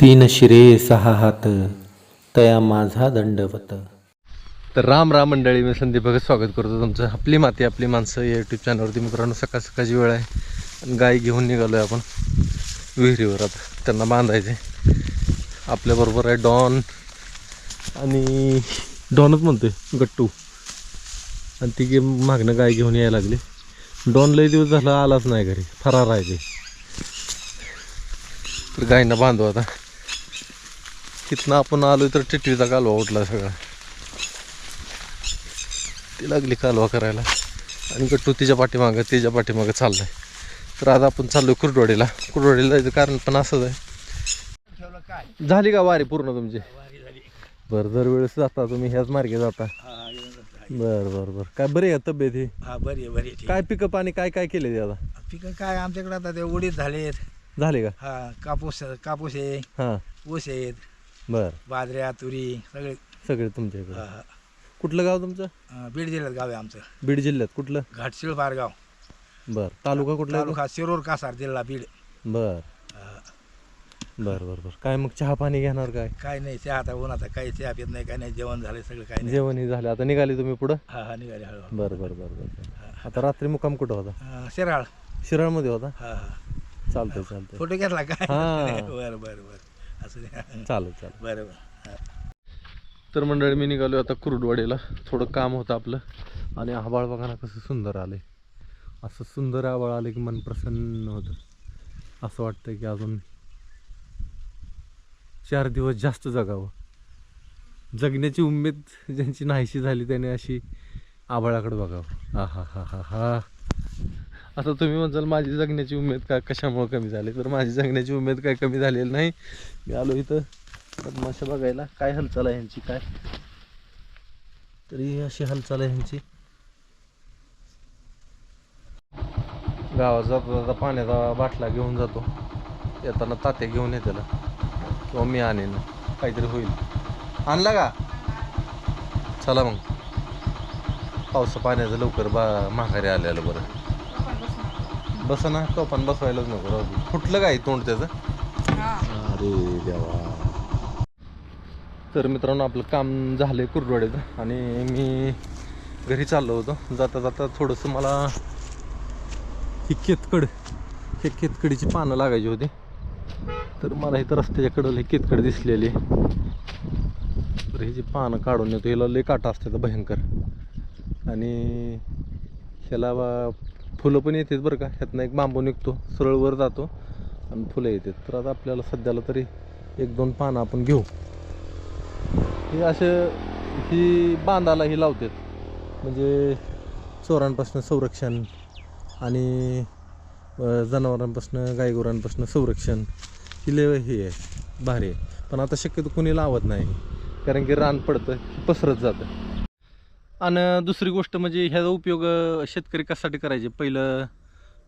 तीन शिरे सहा हात तया माझा दंडवत. तर राम राम मंडळी मी संदीप भगत स्वागत करतो तुमचं. आपली माती आपली माणसं या यूट्यूब चॅनलवरती मित्रांनो सकाळ सकाळची वेळ आहे. आणि गाय घेऊन निघालो आहे आपण विहिरीवर. आता त्यांना बांधायचे आपल्याबरोबर आहे डॉन आणि डॉनच म्हणतोय गट्टू. आणि ती गेम मागणं गाय घेऊन यायला लागली. डॉन लई दिवस झाला आलाच नाही घरी. फरार आहे ते. तर गायींना बांधू आता. तिथनं आपण आलो तर टिटवीचा कालवा उठला सगळा. ती लागली कालवा करायला. आणि गट्टू तिच्या पाठीमागं तिच्या पाठीमागं चाललाय. तर आता आपण चाललोय कुरडवाडीला. कुरडवाडीला जायचं कारण पण असंच आहे. झाली का वारी पूर्ण तुमची? बरं दरवेळेस जाता तुम्ही ह्याच मार्गे जाता. बरं बरं बरं. काय बरी आहे तब्येत ही? हा बरी आहे आहे. काय पिकअप आणि काय काय केले ते आता? पिकं काय आमच्याकडे आता ते उडीद झालेत. झाले का? हा कापूस कापूस आहे हां. ऊस आहेत. बरं. बाजऱ्या तुरी सगळे. सगळे तुमच्या इकडे हा, हा. कुठलं गाव तुमचं? अं, बीड जिल्ह्यात गाव आहे आमचं. बीड जिल्ह्यात. कुठलं? घाटशिळ बारगाव. बरं. तालुका कुठला? तालुका शिरोर कासार जिल्हा बीड. बरं. बरं बरं बरं. काय मग चहा पाणी घेणार काय? काय नाही चहा आता उन्हाचा काही चहा पित नाही काय नाही. जेवण झालं सगळं काय नाही. जेवण हे झालं. आता निघाले तुम्ही पुढं? हा हा निघाले हळूहळू. बरं बरं बरं बरं आता रात्री मुक्काम कुठं होता? अं, शिराळ. शिराळमध्ये होता? हा हा. चालतंय चालतंय. फोटो घेतला काय? हा. बरं बरं बरं. असं नाही. चालेल चालेल. बरं बरं. तर मंडळी मी निघालो आता कुरुडवाडीला. थोडं काम होतं आपलं. आणि आबाळ बघा ना कसं सुंदर आलंय. असं सुंदर आबाळ आलं की मन प्रसन्न होतं. असं वाटतं की अजून चार दिवस जास्त जगावं. जगण्याची उमेद ज्यांची नाहीशी झाली त्याने अशी आबाळाकडे बघावं. हा हा हा हा हा आता तुम्ही म्हणजाल माझी जगण्याची उमेद का कशामुळे कमी झाली? तर माझी जगण्याची उमेद काय कमी झालेली नाही. मी आलो इथं मदमाशा बघायला. काय हालचाल आहे ह्यांची? काय? तरी अशी हालचाल आहे ह्यांची. गावात जाता जाता पाण्याचा बाटला घेऊन जातो. येताना तात्या घेऊन येते किंवा मी आणेन. काहीतरी होईल. आणला का? चला मग. पावसा पाण्याचं लवकर बा माघारी आलेलं बरं. बस ना तो पण बसवायलाच नको राहू दे. फुटलं काय तोंड त्याचं? अरे देवा. तर मित्रांनो आपलं काम झालंय कुरडवाडीचं आणि मी घरी चाललो होतो. जाता जाता थोडंसं मला ही केतकड हे केतकडीची पानं लागायची होती. तर मला इथं रस्त्याच्या कडेला ही केतकड दिसलेली. तर ह्याची पानं काढून येतो ह्याला लय काटा असते भयंकर. आणि ह्याला बा- फुलं पण येतात बरं का. ह्यातनं एक बांबू निघतो सरळ वर जातो आणि फुलं येतात. तर आता आपल्याला सध्याला तरी एक दोन पानं आपण घेऊ. हे असे ही बांधाला ही लावतात. म्हणजे चोरांपासून संरक्षण आणि जनावरांपासून गायगुरांपासून संरक्षण. ही लय हे आहे भारी आहे. पण आता शक्यतो कोणी लावत नाही. कारण की रान पडतं पसरत जातं. आणि दुसरी गोष्ट म्हणजे ह्याचा उपयोग शेतकरी कशासाठी करायचे? पहिलं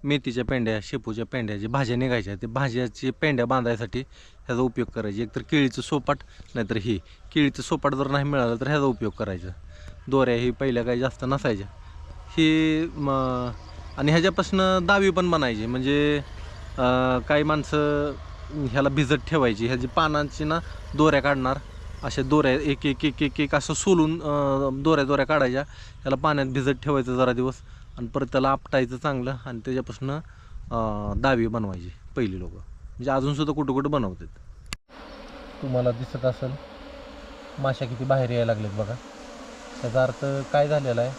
मेथीच्या पेंड्या शेपूच्या पेंड्या जे भाज्या निघायच्या ते भाज्याचे पेंड्या बांधायसाठी ह्याचा उपयोग करायचे. एकतर केळीचं सोपाट नाहीतर ही. केळीचं सोपाट जर नाही मिळालं तर ह्याचा उपयोग करायचा. दोऱ्या ही पहिल्या काही जास्त नसायच्या. ही म आणि ह्याच्यापासून दावी पण बनायची. म्हणजे काही माणसं ह्याला भिजत ठेवायची. ह्याची पानांची ना दोऱ्या काढणार अशा दोऱ्या एक एक एक एक एक असं सोलून दोऱ्या दोऱ्या काढायच्या. त्याला पाण्यात भिजत ठेवायचं जरा दिवस. आणि परत त्याला आपटायचं चांगलं आणि त्याच्यापासून दावी बनवायची पहिली लोक. म्हणजे अजूनसुद्धा कुठं कुठं बनवतात. तुम्हाला दिसत असेल माशा किती बाहेर यायला लागलेत बघा. त्याचा अर्थ काय झालेला आहे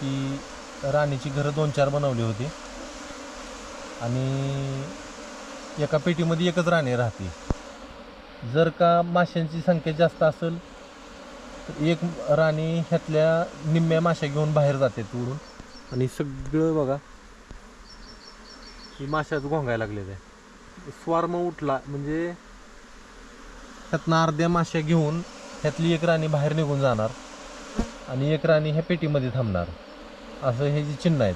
की राणीची घरं दोन चार बनवली होती. आणि एका पेटीमध्ये एकच राणी राहते. जर का माशांची संख्या जास्त असेल तर एक राणी ह्यातल्या निम्म्या माश्या घेऊन बाहेर जाते उडून आणि सगळं बघा ही माशाच घोंगायला लागलेलं आहे. स्वार्म उठला म्हणजे ह्यातनं अर्ध्या माश्या घेऊन ह्यातली एक राणी बाहेर निघून जाणार आणि एक राणी ह्या पेटीमध्ये थांबणार. असं हे जे चिन्ह आहेत.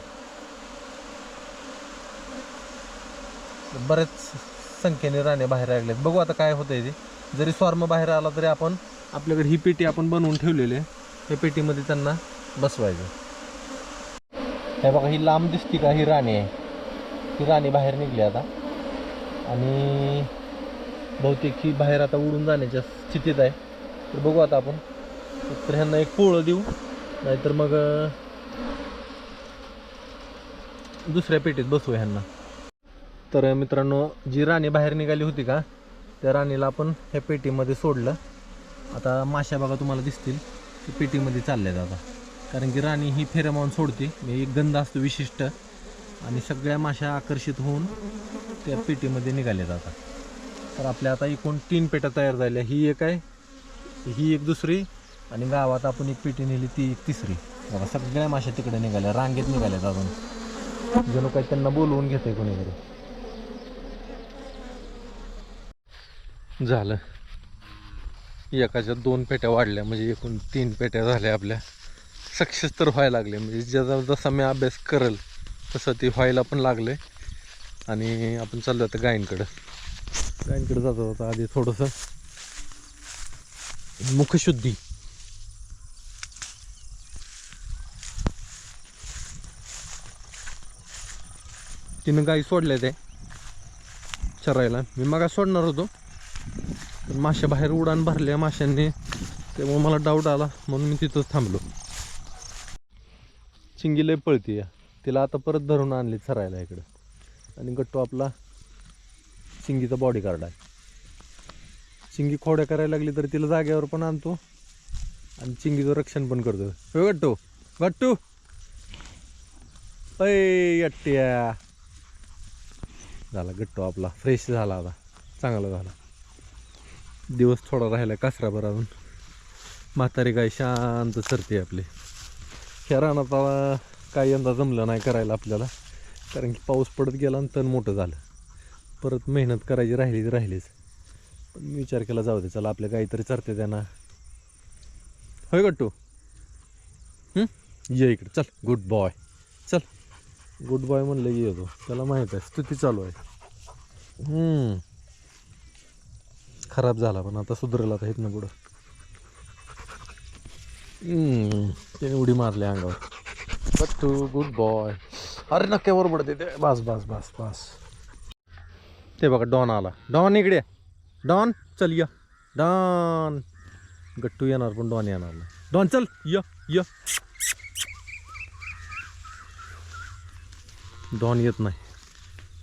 बरेच संख्येने राणे बाहेर लागलेत बघू आता काय होतंय ते. जरी स्वार्म बाहेर आला तरी आपण आपल्याकडे ही पेटी आपण बनवून ठेवलेली आहे. त्या पेटीमध्ये त्यांना बसवायचं. हे बघा ही लांब दिसती का ही राणी आहे. ही राणी बाहेर निघली आता. आणि बहुतेक ही बाहेर आता उडून जाण्याच्या स्थितीत आहे. तर बघू आता आपण. तर ह्यांना एक पोळं देऊ. नाहीतर मग दुसऱ्या पेटीत बसवू ह्यांना. तर मित्रांनो जी राणी बाहेर निघाली होती का त्या राणीला आपण ह्या पेटीमध्ये सोडलं. आता माशा बघा तुम्हाला दिसतील की पेटीमध्ये चालल्यात आता. कारण की राणी ही फेरमावून सोडते. मी एक गंध असतो विशिष्ट. आणि सगळ्या माशा आकर्षित होऊन त्या पेटीमध्ये निघाल्यात आता. तर आपल्या आता एकूण तीन पेट्या तयार झाल्या. ही एक आहे ही एक दुसरी आणि गावात आपण एक पेटी नेली ती एक तिसरी. बघा सगळ्या माशा तिकडे निघाल्या. रांगेत निघाल्यात अजून. जणू काही त्यांना बोलवून घेते कोणीतरी. झालं. एकाच्या दोन पेट्या वाढल्या म्हणजे एकूण तीन पेट्या झाल्या आपल्या. सक्सेस तर व्हायला लागले म्हणजे ज्याचा जसा मी अभ्यास करल तसं ते व्हायला पण लागले. आणि आपण चाललो आता गायींकडं गायींकडे जातो आता आधी थोडंसं मुखशुद्धी. तिनं गाई सोडल्या ते चरायला. मी मग सोडणार होतो. पण माश्या बाहेर उडान भरल्या माशांनी त्यामुळे मला डाऊट आला. म्हणून मी तिथंच थांबलो. चिंगी लय पळती या. तिला आता परत धरून आणली चरायला इकडं. आणि गट्टू आपला चिंगीचा बॉडी गार्ड आहे. चिंगी खोड्या करायला लागली तर तिला जागेवर पण आणतो. आणि चिंगीचं रक्षण पण करतो. हो गट्टू? गट्टू? अट्ट्या झाला गट्टू आपला. फ्रेश झाला आता. चांगला झाला. दिवस थोडा राहिला कासरा भरावून म्हातारी गाय शांत सरते आपली. ह्या रानात काय काही यंदा जमलं नाही करायला आपल्याला. कारण की पाऊस पडत गेला आणि तण मोठं झालं. परत मेहनत करायची राहिलीच राहिलीच. पण मी विचार केला जाऊ दे चला आपल्या गाई तरी चरते त्यांना. होय गट्टू? ये इकडे चल गुड बॉय चल. गुड बॉय म्हणलं की येतो त्याला माहीत आहे स्तुती चालू आहे. हम्म. खराब झाला पण आता सुधरेल आता इथनं पुढं. त्याने उडी मारली अंगावर. बट टू गुड बॉय अरे नक्क्यावर पडते ते. बस बस बस बस. ते बघा डॉन आला. डॉन इकडे. डॉन चल य. डॉन. गट्टू येणार पण डॉन येणार नाही. डॉन चल य य. डॉन येत नाही.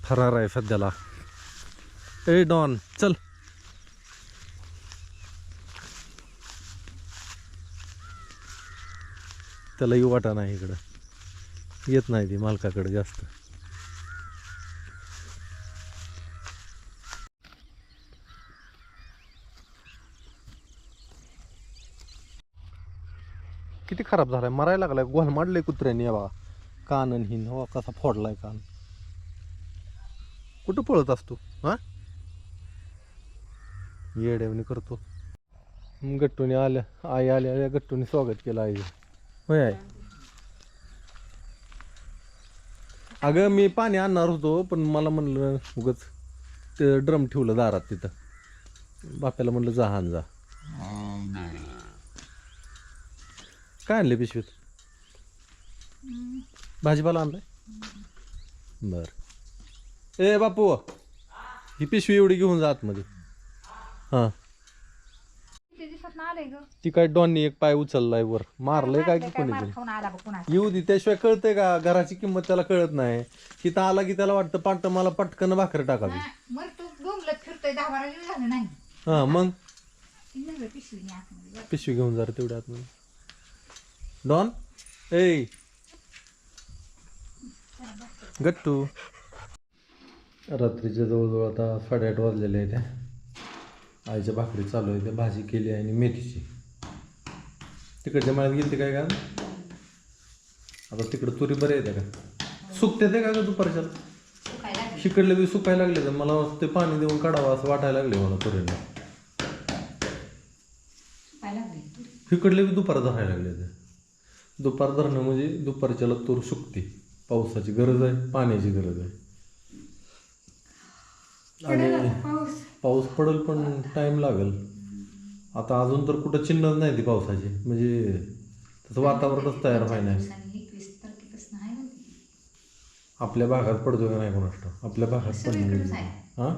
फरार आहे सध्याला. ए डॉन चल. त्यालाही वाटा नाही इकडं. येत नाही ती मालकाकडे जास्त. किती खराब झालाय. मरायला लागलाय. गोल मांडलंय कुत्र्याने. बा कान आणि हिन. हो कसा फोडलाय कान. कुठं पळत असतो? हा? येड्यावणी करतो. गट्टूने आल्या. आई आल्या आल्या गट्टूने स्वागत केलं आई होय. आहे अगं मी पाणी आणणार होतो पण मला म्हणलं उगच ते ड्रम ठेवलं दारात तिथं. बाप्याला म्हणलं जा हान जा. काय आणले पिशवीत? भाजीपाला आणलाय? बर. ए बापू ही पिशवी एवढी घेऊन जा आतमध्ये. हां. दिवसात आलंय ग. ती काय डॉननी एक पाय उचललाय वर. मारलंय काय की काय? कोणी मार तरी खाऊन आला बघ कुणा येऊ दे त्याशिवाय कळतंय का? घराची किंमत त्याला कळत नाही. तिथं आला की त्याला वाटतं पाट मला पटकन भाकर टाकावी. मग तू बोंबलत फिरतोय दहा बारा दिवस झालं नाही. हा मग? ती नव्हे पिशवीने आतमध्ये बघ. पिशवी घेऊन जा रे तेवढ्या आतमध्ये. डॉन? ए! गट्टू? रात्रीच्या जवळजवळ आता साडेआठ वाजलेले आहे त्या आईच्या भाकरी चालू आहे त्या भाजी केली आहे आणि मेथीची. तिकडच्या मळ्यात गेली काय का आता तिकडं तुरी बरे येते का? सुकते ते का ग दुपारच्या. शिकडले बी सुकायला लागले तर मला ते पाणी देऊन काढावं असं वाटायला लागले मला तुरीला. तू. इकडले बी दुपार धरायला लागले ते. दुपार धरणं म्हणजे दुपारच्याला तूर सुकते. पावसाची गरज आहे पाण्याची गरज आहे. आणि पाऊस पडेल पण टाईम लागेल. आता अजून तर कुठं चिन्हच नाही ती पावसाची. म्हणजे तसं वातावरणच तयार व्हाय नाही. आपल्या भागात पडतो का नाही कोणाष्ट आपल्या भागात पडले हां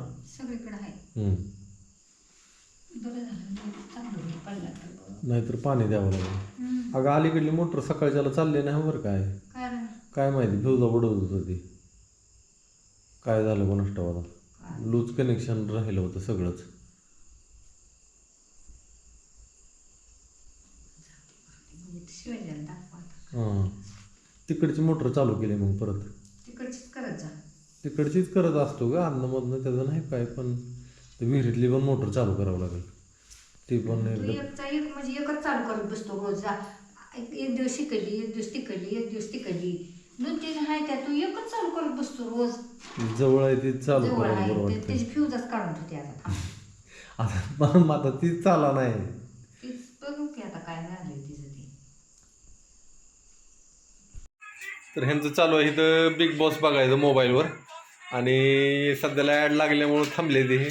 नाहीतर पाणी द्यावं लागेल. अगं अलीकडली मोटर सकाळच्याला चालले नाही हो बरं काय. काय माहिती फिवजा बुडवत होती. काय झालं कोणाष्ट लूज कनेक्शन राहिलं होतं सगळंच. हां. तिकडची मोटर चालू केली मग परत. तिकडचीच करत जा. तिकडचीच करत असतो का अन्न त्याचं नाही काय पण ते विहिरीतली पण मोटर चालू करावं लागेल. ती पण एकचा एक म्हणजे एकच चालू करत बसतो रोज. एक दिवस शिकली एक दिवस तिकडली एक दिवस तिकडली. दोन तीन आहे त्या तू एकच चालू करत बसतो रोज. जवळ आहे ती चालू जवळ करायला आहे बरं ते- वाटतं त्याची फ्यूजच काढून ठेवते आता. आता पण आता ती चाला नाही. तीच बघू की आता काय झालंय तिचं ते. तर ह्यांचं चालू आहे इथं बिग बॉस बघायचं मोबाईलवर. आणि सध्याला ॲड लागल्यामुळं थांबले ते. हे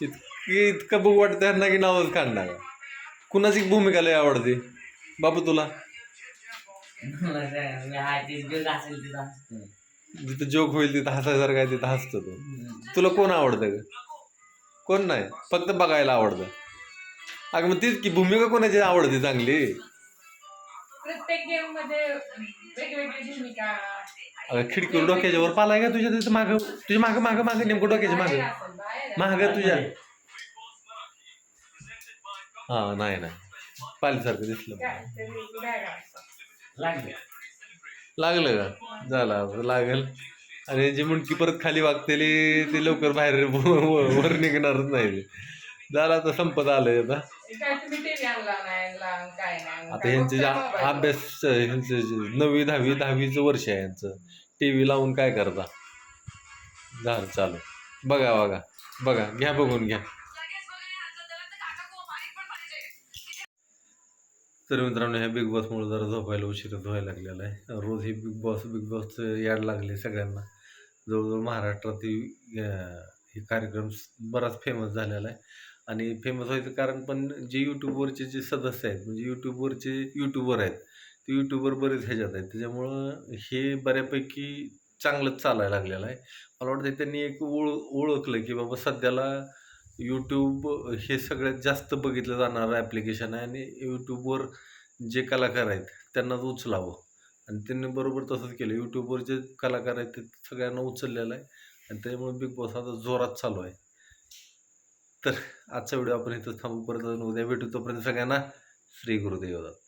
इतकी इतकं बघू वाटतं त्यांना की नावच काढणार. कुणाची भूमिका लय आवडते? बाबू तुला? जिथं जोक होईल तिथं हसायसारखं आहे तिथं हसतो तो. तुला कोण आवडतं ग? कोण नाही. फक्त बघायला आवडतं. अगं मग तीच की भूमिका कोणाची आवडते चांगली? प्रत्येक गेममध्ये वेगवेगळी भूमिका अगं खिडकीवर डोक्याच्या वर पालाय का तुझ्या? तिथं मागं तुझ्या मागं मागं मागं नेमकं डोक्याच्या मागं. महाग तुझ्या. हा नाही नाही. पालीसारखं दिसलं काय तरी बाहेर असतं. लागले. लागलं का? झालं लागल. आणि जी मुंडकी परत खाली वागतेली ते लवकर बाहेर वर निघणारच नाही ते. झालं आता संपत आलंय आता. काय तुम्ही टीव्ही आणला नाही ला- काय नाही आता मोबाईल? अभ्यास ह्यांचं जे नववी दहावी दहावीचं वर्ष आहे यांचं टी व्ही लावून काय करता? झालं चालू. बघा बघा. बघा घ्या बघून घ्या. तर मित्रांनो ह्या बिग बॉसमुळे जरा झोपायला उशीरच व्हायला लागलेला आहे. रोज हे बिग बॉस बिग बॉसचं याड लागले सगळ्यांना. जवळजवळ महाराष्ट्रात हे कार्यक्रम बराच फेमस झालेला आहे. आणि फेमस व्हायचं कारण पण जे यूट्यूबवरचे जे सदस्य आहेत म्हणजे यूट्यूबवरचे यूट्यूबर आहेत ते यूट्यूबर बरेच ह्याच्यात आहेत. त्याच्यामुळं हे बऱ्यापैकी चांगलंच चालायला लागलेलं आहे. मला वाटतं त्यांनी एक ओळ ओळखलं की बाबा सध्याला यूट्यूब हे सगळ्यात जास्त बघितलं जाणारं ॲप्लिकेशन आहे आणि यूट्यूबवर जे कलाकार आहेत त्यांनाच उचलावं. आणि त्यांनी बरोबर तसंच केलं. यूट्यूबवर जे कलाकार आहेत ते सगळ्यांना उचललेलं आहे. आणि त्यामुळे बिग बॉस आता जोरात चालू आहे. तर आजचा व्हिडिओ आपण इथं थांबू. परत उद्या भेटू. तोपर्यंत सगळ्यांना श्री गुरुदेव. दत्त